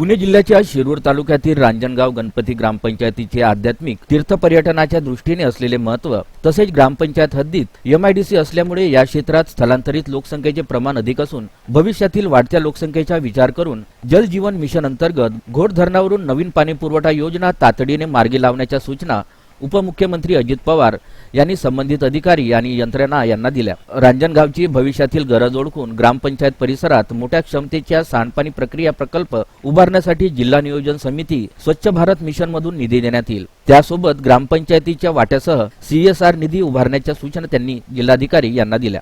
पुणे जिल्ह्याच्या शिरूर तालुक्यातील रांजणगाव गणपती ग्रामपंचायतीचे आध्यात्मिक तीर्थ पर्यटनाच्या दृष्टीने असलेले महत्त्व तसेच ग्रामपंचायत हद्दीत एमआयडीसी असल्यामुळे या क्षेत्रात स्थलांतरित लोकसंख्येचे प्रमाण अधिक असून भविष्यातील वाढत्या लोकसंख्येचा विचार करून जल जीवन मिशन अंतर्गत घोड धरणावरून नवीन पाणी पुरवठा योजना तातडीने मार्गी लावण्याच्या सूचना उपमुख्यमंत्री अजित पवार यांनी संबंधित अधिकारी आणि यंत्रणा यांना दिल्या. रांजणगावची भविष्यातील गरज ओळखून ग्रामपंचायत परिसरात मोठ्या क्षमतेच्या सांडपाणी प्रक्रिया प्रकल्प उभारण्यासाठी जिल्हा नियोजन समिती स्वच्छ भारत मिशन मधून निधी देण्यात येईल. त्यासोबत ग्रामपंचायतीच्या वाट्यासह सीएसआर निधी उभारण्याच्या सूचना त्यांनी जिल्हाधिकारी यांना दिल्या.